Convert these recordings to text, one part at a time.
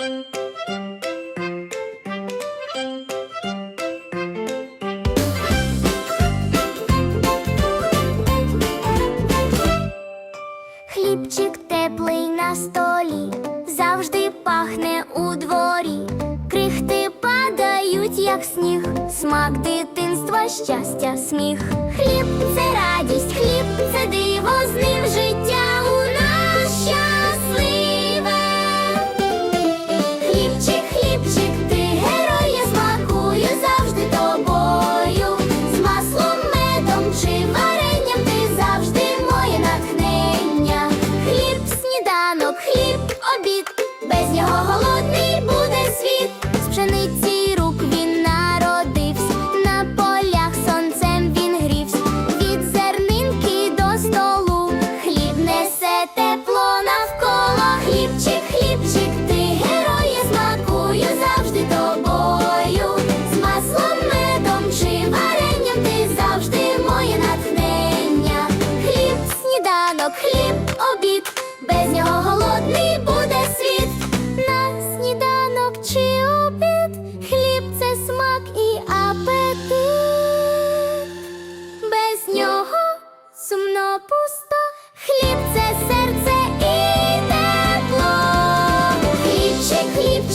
Хлібчик теплий на столі, завжди пахне у дворі. Крихти падають, як сніг, смак дитинства, щастя, сміх. Хліб це радість, сніданок, хліб, обід, без нього голодний буде світ. З пшениці рук він народився, на полях сонцем він грівся. Від зернинки до столу хліб несе тепло навколо. Хлібчик, хлібчик, ти герой, я смакую завжди тобою. З маслом, медом чи варенням ти завжди моє натхнення. Хліб, сніданок, хліб, обід, без нього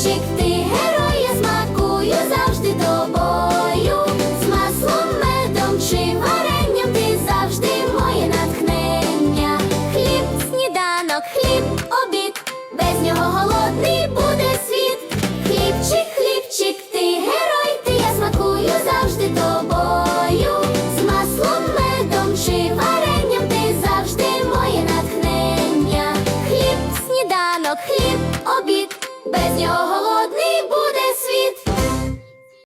хлібчик, ти герой, я смакую завжди тобою. З маслом, медом чи варенням ти завжди моє натхнення. Хліб, сніданок, хліб, обід, без нього голодний буде світ. Хлібчик, хлібчик, ти герой, ти я смакую завжди тобою. З маслом, медом чи варенням ти завжди моє натхнення. Хліб, сніданок, хліб, обід, без нього